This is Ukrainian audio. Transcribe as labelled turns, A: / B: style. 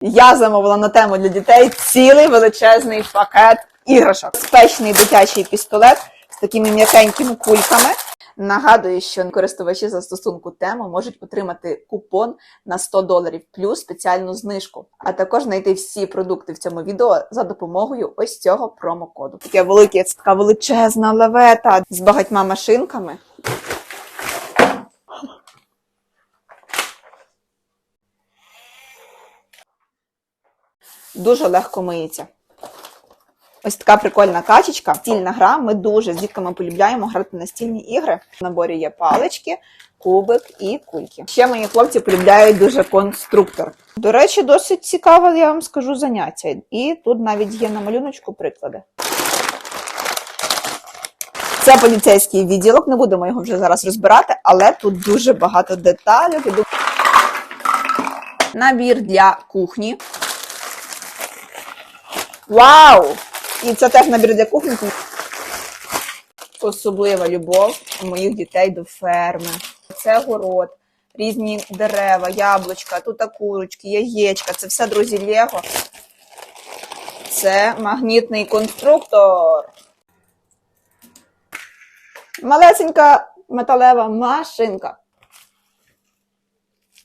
A: Я замовила на тему для дітей цілий величезний пакет іграшок. Спечний дитячий пістолет з такими м'якенькими кульками. Нагадую, що користувачі застосунку тему можуть отримати купон на 100 доларів плюс спеціальну знижку, а також знайти всі продукти в цьому відео за допомогою ось цього промокоду. Таке велике, така величезна лавета з багатьма машинками. Дуже легко миється. Ось така прикольна качечка, стільна гра. Ми дуже з дітками полюбляємо грати на стільні ігри. В наборі є палички, кубик і кульки. Ще мої хлопці полюбляють дуже конструктор. До речі, досить цікаве, я вам скажу, заняття. І тут навіть є на малюночку приклади. Це поліцейський відділок, не будемо його вже зараз розбирати, але тут дуже багато деталей. Набір для кухні. Вау! І це теж набір для кухні. Особлива любов у моїх дітей до ферми. Це город, різні дерева, яблучка, тут курочки, яєчка. Це все, друзі, Лего. Це магнітний конструктор. Малесенька металева машинка.